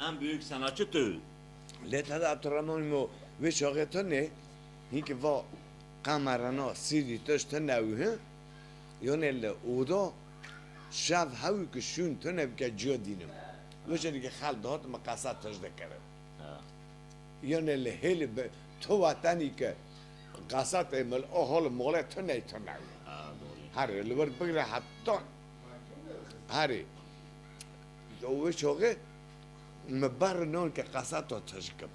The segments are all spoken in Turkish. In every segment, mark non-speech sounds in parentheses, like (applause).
en büyük sanatçıdır. Let hada Abdurrahman ve şahıta ne? Hinki va kamerana sidi tış tenevhi yönelle oda şav havi ki şun tenev ke cüya dinim. Ve şöyle ki hal dağıt makasat tış dekerim. Yönelle heli be tu vatani ke kasat emel ohol mole tenev tenev. Hari, lüber bıgra hattan. Hari. Ve şahıta هاري هو شوغه مبار نون كقاسات تشكم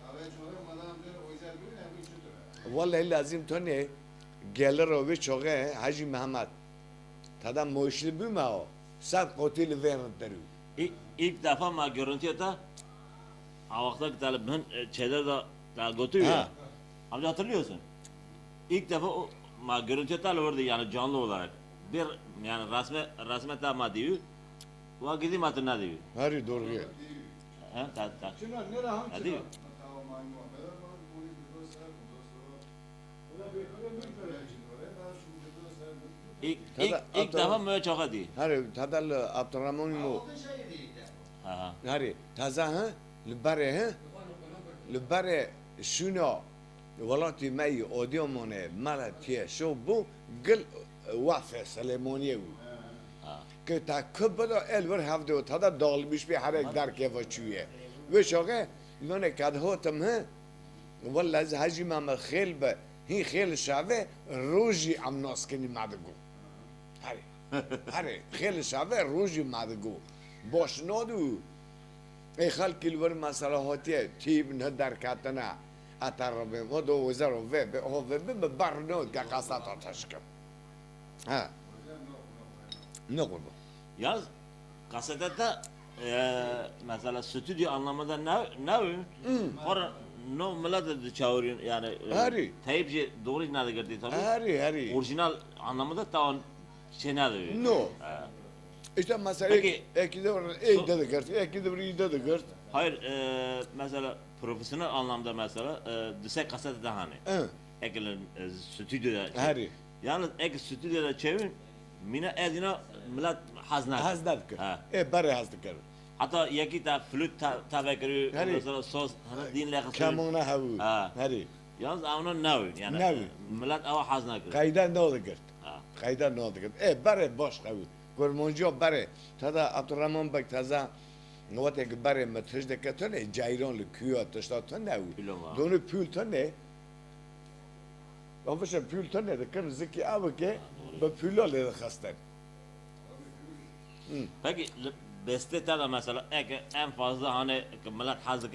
والله لازم توني گلر و شوغه حاجی محمد تدا موشلی بما o sat قتيل وين درو İlk, ilk defa ma görüntüye de Avakta talep ben e, şeyler de daha götürüyor. Ha. ya. Amca hatırlıyorsun. İlk defa o ma görüntüye talep vardı yani canlı olarak. Bir yani resme resme tamam diyor. Ve gidip hatırına diyor. هاري دورغي అది İlk, ilk, ilk defa müeçaka değil. Hari, tadal Abdurrahman mu. Hari, taza ha? Lübbare ha? Lübbare şuna ولاتي مي اوديومونه مالتيه شو بو قل وافه سليمونيه که تا kötü elver hafta otada dalmış bir harek der kevaçuye. Ve و yani kadhotum ها والله از هجی ما خیل به هی خیل شوه روزی ام ناس کنی مدگو. هره هره خیل شوه روزی مدگو. باش نادو. ای خلکی کلور مسئله هاتیه تیب نه در کتنه اتر به ما دو وزر و به به برنود که قصد آتش کم. ها. Ne kurdu? Yaz kasetede e, mesela stüdyo anlamında ne ne hmm. Sonra no millet de çağırıyor yani. E, heri. Teyipci doğru icna girdi tabii. Heri heri. Orijinal anlamında tavan şey ne diyor? No. E. İşte mesela Peki, ek, de var, ek de de girt, ek de bir de de. Hayır, e, mesela profesyonel anlamda mesela e, düse kasetede hani. Evet. Ekilin e, stüdyoda. Heri. Yalnız ek stüdyoda çevir, mina edina ملت حز نکرد. حز نکرد. ای بره حز نکرد. حتی یکی تا فلوت تا کری مثلا سوس دین لغت کمون نه هو هری یعنی؟, یعنی؟ اونا نوی یعنی نوین ملت او حز نکرد. قیده نو دکرد قیده نو دکرد ای بره باش قوی گرمونجا بره. تا دا عبدالرمان بک تازه نوات یک بره متش دکتونه جایران لکیو اتشتا تا نو دونه پیل تنه. نه. پول پیل تا نه دکن زکی آبه که به پیلا لیده خستن Peki beste tada mesela ek, en fazla hani millet hazır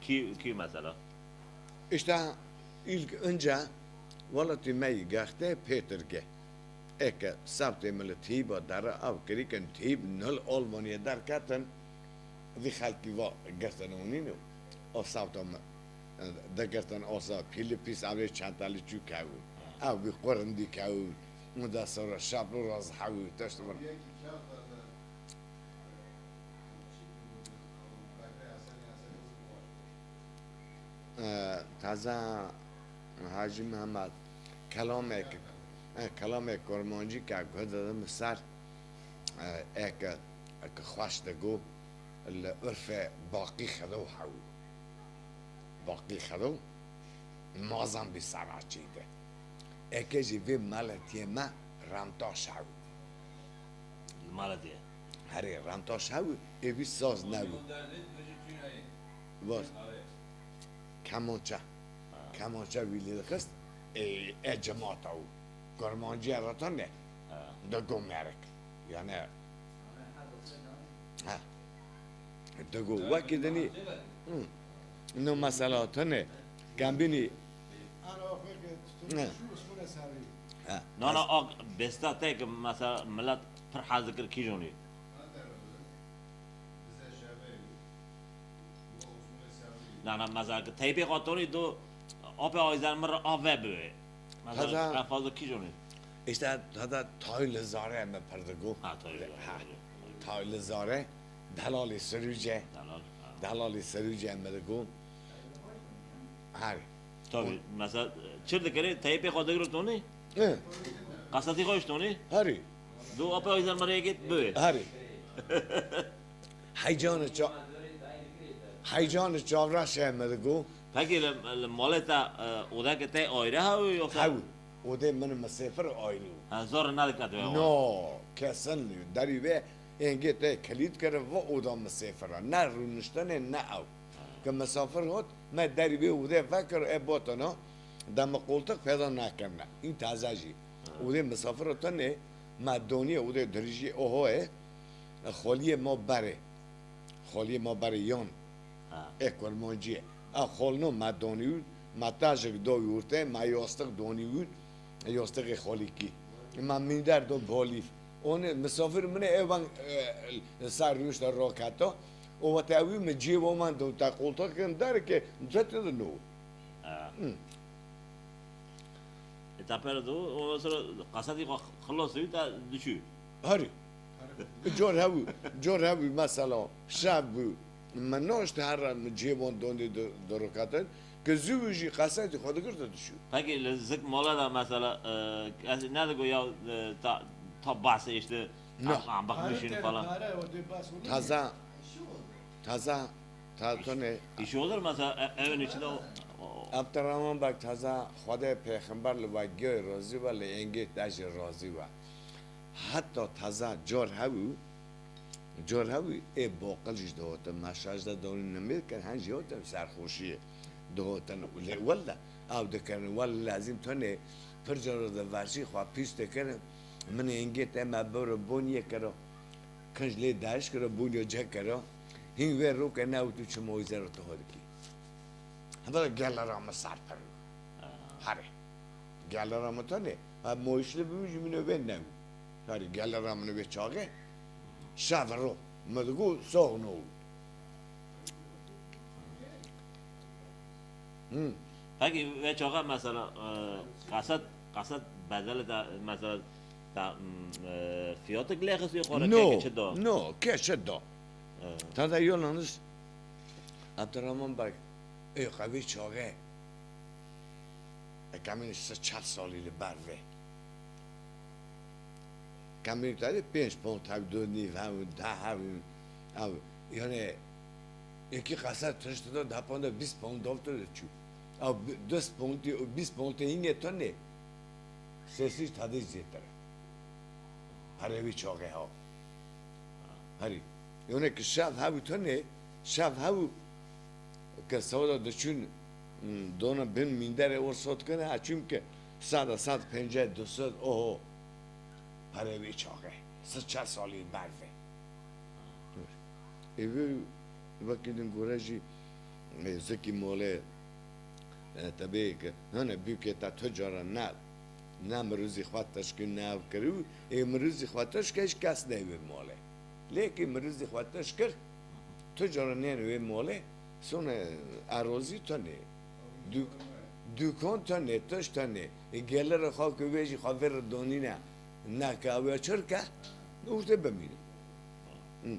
ki ki mesela. İşte ilk önce ولتی می پیتر گه اکه سبت ملتی با داره او کری کن تیب نل آلمانی در کاتن وی خلکی وا گرتن اونی نو. او سبت هم در گرتن آسا پیل پیس اولی چند تلی چو کهو او بی قرندی کهو اون دست را شب رو تشت مرد تازه حاجی محمد. کلام یک کلام کرمانجی که گفت دادم سر. ایک ایک خوش دگو العرف باقی خدو حو باقی خدو؟ مازم بی سر چیده ایک جی وی ملتی ما رمتاش حو Malatya. هری رمتاش حو ایوی ساز نگو باز. کمانچه کمانچه ویلی دخست ای جماعت او گرمانجی ارتان ده ده یانه یعنی ده گو وکی دنی نو مسئله نه گمبینی نه نه آق بستا تک مثلا ملت پر حاضر کر کی جونی نا نا مزاق تایبه خادر دو اپه اویزن مر اوو وبو مزاق رافازو کی جون استا تا تا تاوله زاره م پردگو ها تاوله زاره. دلالي سروجي دلالي سروجي م رگو ها. تو مزاق چر دکره تایبه خادر تون نه قاصدی قوش تون نه هری. دو اپه اویزن مر یکت بو هری. (laughs) های جون چا هیجان چاورا شهمد گو Peki le- le- maleta e, odaki tek ayrı ha yoksa? هاو وده من مسافر آیلو Ha, zor ne dikkat ediyor? نو کسن به اینگه ته کلید کرده و اودا مسافر نه رونشتن نه او که مسافر هات من داری به اوده فکر ای باتنا دم قولتق پیدا نکنه این تازه جی اوده مسافر هات نه مدونی اوده دریجی اوه خالی ما بره خالی ما بره یان ekonomici. A xolno madoniu, matajik do yurte, ma yostak doniu, yostak xoliki. Ma mindar do boli On mesafir mne evan sar yushta rokato, o vatavi me jivo man do ta qulta kan dar ke jete do no. تپر دو و مثلا قصدی خلاص دوی تا دشو هری جور هاو جور هاو مثلا شب بود مناش تهرم جیبان دوندی درو کتن که زوجی قصدی خود گرده دشو پکی لزک مولا دا مثلا نه ندگو یا تا بحث ایشته هم بخمشین فلان. تازه تازه تازه ایش olur مثلا evin içinde عبدالرحمن بک تازه خود پیغمبر لوگی رازی با لینگه دش رازی با حتی تازه جار هاو جالهوی ای باقلش دواتم ناشاجده دولین نمید کن هنجی هاتم سرخوشیه. دواتن ولا او دکن ولا لازم تنه پر جارو ده ورشی خواه پیست دکن من ما اما برو بونیه کرا کنج لی درش کرا بونیه جه کرا. هین وی رو که نو تو چه مویزه رو تهاد کی؟ همه گل رام سر پر. هره. گل رام تنه مویش رو بمیجی منو بین نو هره گل رام نو به Šavro, mrgu sognul. اگه و چاقا مثلا قصد قصد بدل دا مثلا دا فیات گلیخ سوی قرار که چه دا نو که چه دا تا دا یولانس عبدالرحمن بگ ای قوی چاقه کمین سه چه سالی لبروه کمیت داری پنج پوند تا دو نیم هم ده هم ام یعنی یکی خسارت رشته داد ده پوند بیس پوند دوست داری چی؟ اوه دو سپوندی و بیس پوندی اینه تو نه. سه سی تا دیز زیتره هری وی چاقه ها. هری. یعنی که شب هاو تو نه شب هاو که سودا دشون دو نبین میداره ورسوت کنه اچیم که ساده ساده پنجاه دوصد اوه. آره بیچاره سه چه سالی برده ایوی وقتی دن گوره زکی موله تبیه که هنه بیو که تا تو جاره نه نه مروزی خواد تشکی نه او کرو ای مروزی خواد تشکی کس نه موله. لیکی مروزی خواتش کر تو جاره نه وی موله سونه اروزی تو نه دوکان تو نه تش تو نه. گلر خواد که ویشی خواد ویر دونی نه. naka ve cerca no usted. Mm.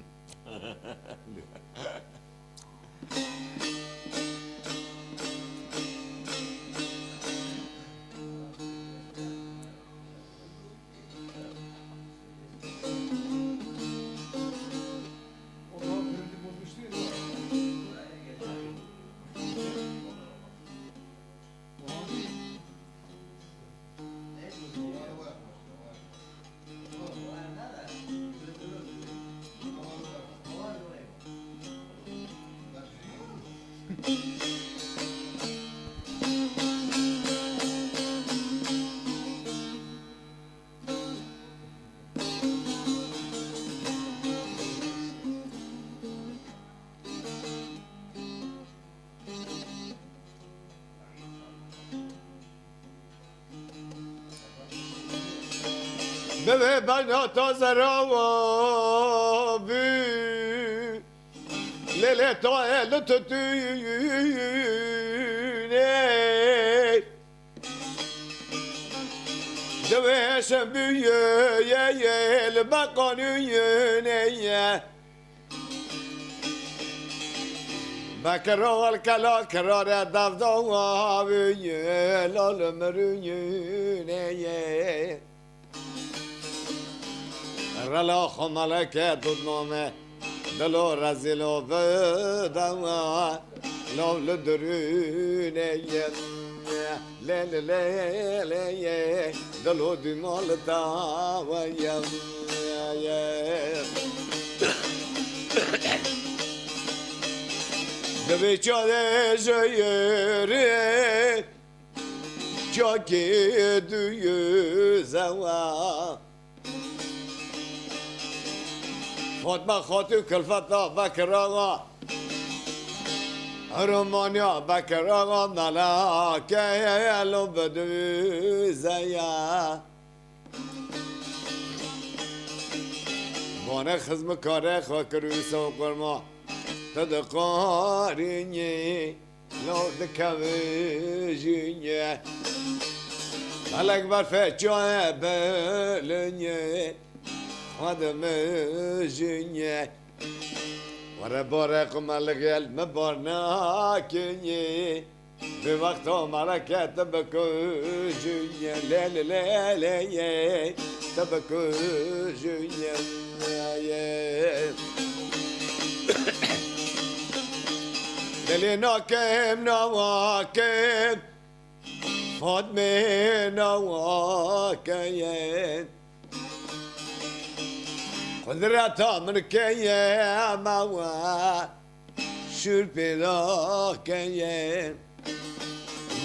Bebe bana taze ravabi Lele to el tutune Deve sen büyüye yel bakanın yöneye Bakral kala karara davda büyüye lalımırın yöneye رلا خمالک دودنامه دلو رزلو بدوا لو لدرونه لا لا لا لا يا دلو دي مالتا ويا يا دبي چاله جيري چاكي خود کلفت خاطو بکر آقا رومانیا بکراغا ملاکه یلو بدوی بانه خزم کاره خاک روی سو قرما تدقارینی لرد کویجینی ملک برفه جای بلینی adım özüne Bora bora kumalı gelme bana künye Bir vakti o marakete baközüne Le le le le ye. Tabaközüne ye Deli (coughs) nakem navakem Fatme navakem قدرتا من كيا موا شور پیدا كيا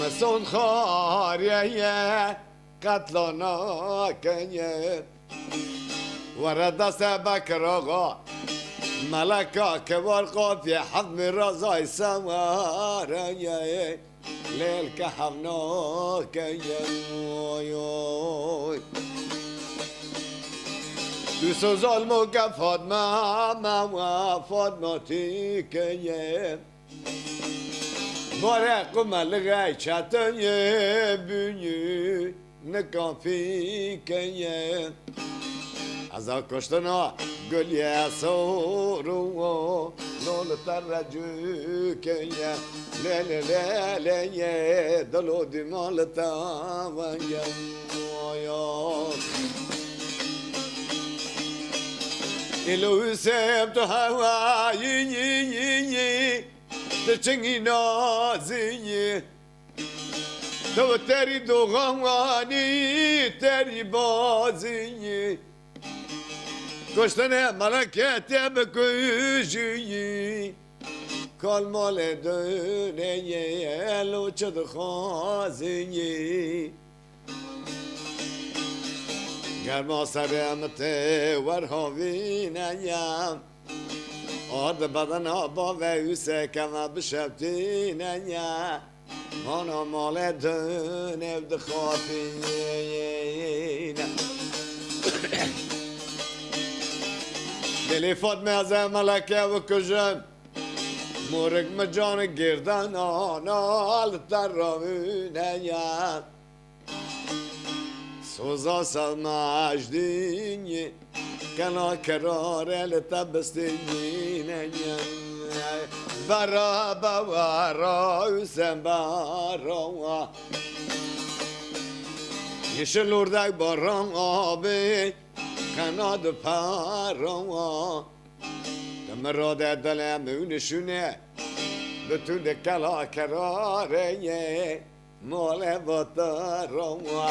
مسون خار يا يا قتلنا كيا ورد سبك رغا ملكا كبار قافي حضم رزاي سوار يا ليل كحفنا كيا بسوزال موقع فاطمة ما فاطمة تيكيه Bara kumalıga çatanye bünye ne kafikeye Azal koştun o gölye soru o Nolu tarracükeye Le le le le ye Dolu dimalı tavaya Oy oy Ilo sep to hawa yin yin yin yin The chingi zin yin To teri do gawani teri bazin yin Kuştane malakete beküjü Kal male döneye elo çadı khazin yin گرما سرمت ورهاوینیم آرد بدن با ویوسه کما بشبتینیم مانا مال دن افد خافین دلی فاطمه از ملکه و کجن مورگ مجان گردن آنال در راوینیم سوزا سماجديني كان كرار لتبستيني برا بوارا وسم برا يشل وردك برا آبي كناد پرا دمراد دلم نشونه بتون کلا کراره مال بطروا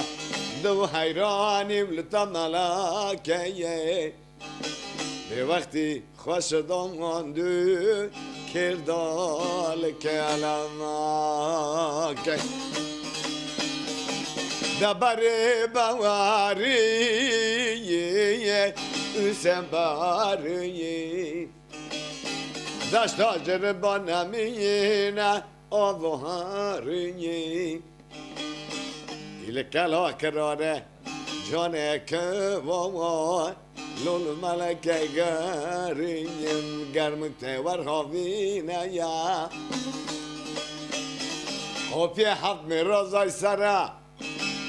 دو حیرانیم لتا ملاکه به وقتی خوش داماندو کردال کلماکه دبر بواری اسم باری داشت آجر با نمینه آوهاری ile kala karare jane keva lol malake garin garmukte var havine ya Hopye haft mi razay sara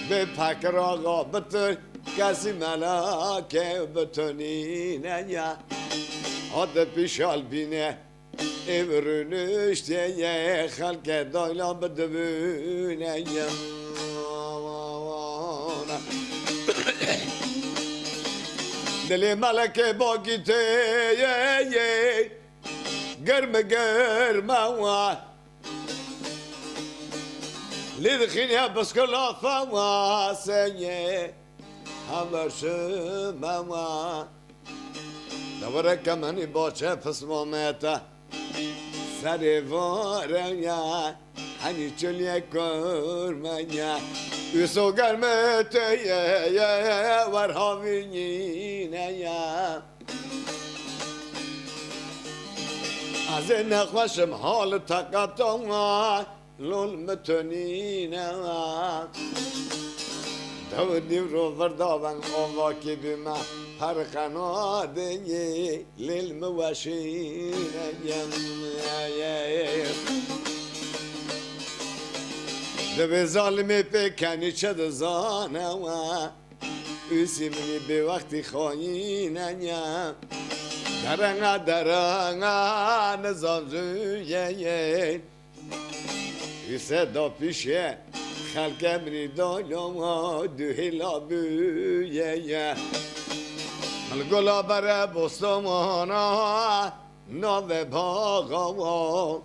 Be pakar ağa bütün Kesi melake bütünine ya Adı pişal bine ömrünü işteye halke doyla bedövüneye Deli meleke bo giteye Germe germe va Lidhine bıskıla fama senye Haberşüme va Davareke meni boçe fısmamete? Sare voravnja, ani çölye kormanya Üso gelme teye var havinine ya. Azin ekvaşım halı takatoma Lol mütönine Davı divro vardavan ova kibime. آوا که بیما هر قنادنی لیل موشینه یم به ظالمی پکنی چه دزانه و اسمنی به وقتی خواهینه یم درنگا درنگا نزان زویه Üse da pişe Halk emri dolama Dühila büyeye گلا بر بستمانا نو باغا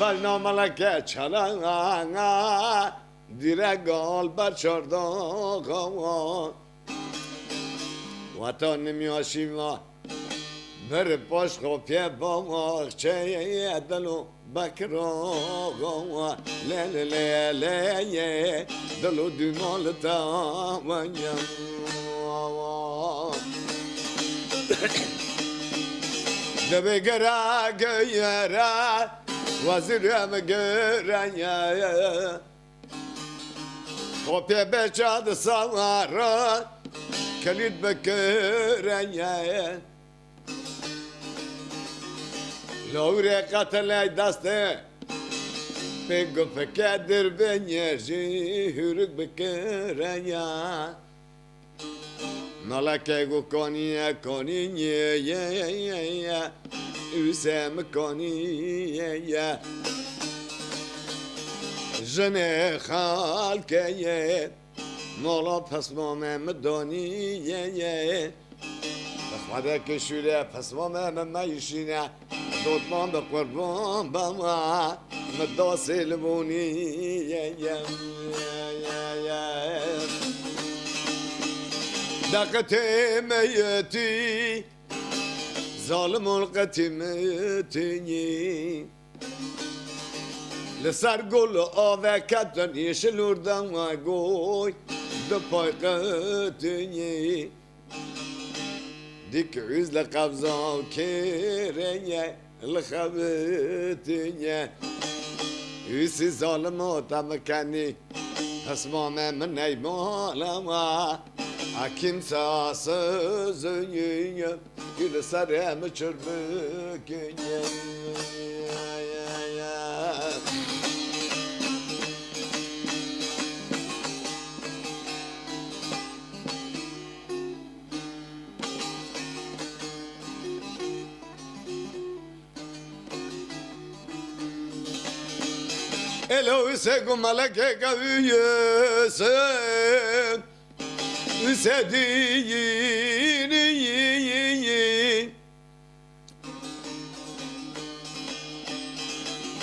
بلنا ناملک چلنگا دیره گال بر چرداغا وطن نمیاشیم بر پاش خوبیه باغ چه دلو bakro Le le le le ye Dalo dümal tavanya Debe gara göyere Vazirem gören ya Kopya beçadı savara Kelit bekören Laure katelay daste Pe gofe kadir benyeji Hürük bekeraya Nalake gu koniye koniye ye ye ye ye. Üsem koniye ye. Jene halke ye. Nola pasmamem doniye ye Bak hadi köşüle pasmamem meyşine دوتمان به قربان بما مداس لبونی دقت میتی ظالم القتیمتی لسر گل آوه کتن یشلوردن و گوی دو پای قتنی ديك عز لقبضة وكيرية الخبتية يسي ظالم وطمكاني اسمع من اي مالما حكيم ساسزية كل سرم شربكية Elo segu malake kaviyese Üsediyini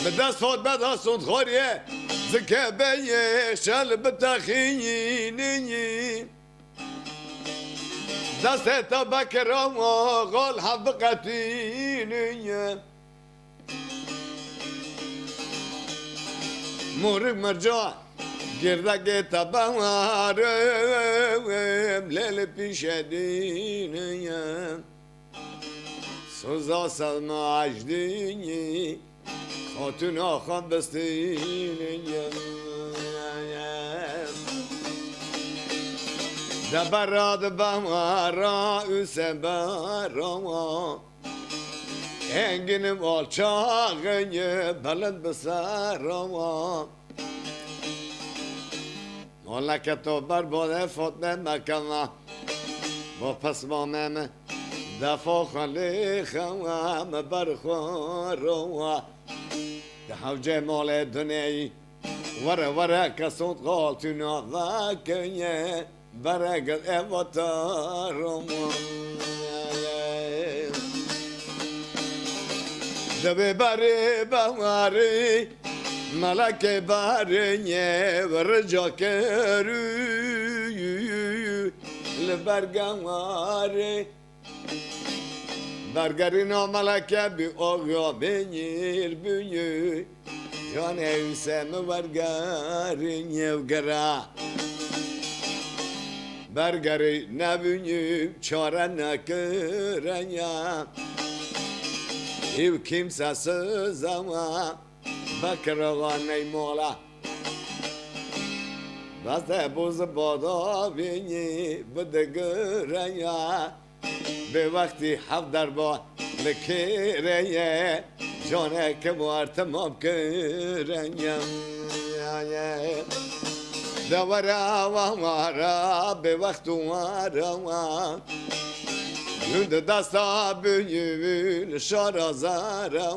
بدست فوت بدست صوت خوريه زكابية شال بتخيني دست تبكر غول حبقتيني مورق مرجع گردک تبارم لیل پیش دینیم سوزا سلما عجدینی خاتون آخان بستینیم دبراد بمارا üse barama Enginim alçağını beled besarama Molleket o berbode fot me mekana Bo pes mameme دفا خلیخم برخوروا دهو جمال دنیای وره وره کسوت قالتنا ذاکیه برگل Debe bari bari Malake bari ne varca kerü Lebergan bari Bergerin o malake bi oğya benyir büyü. Can evsem bergerin evgara Bergeri ne büyü çare ne kıren ya? Sızama Bakırağaney mola. Basta buz bada bini Bıdı gıren ya Be vakti havdar ba Lekireye. Cane ke var tamam kıren ya Ya ya Davara vamara Be vaktu vara Lünde dasta büyül şarazara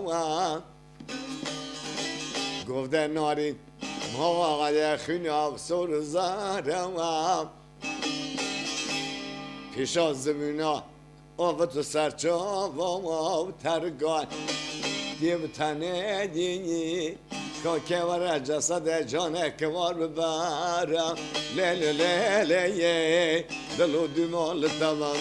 Govde nari Mavaya khinav sor zara Pişa zımına Avat serçava tergal Diye bir tane dini cane ke var bara. Le le le le ye Delo dümal tamam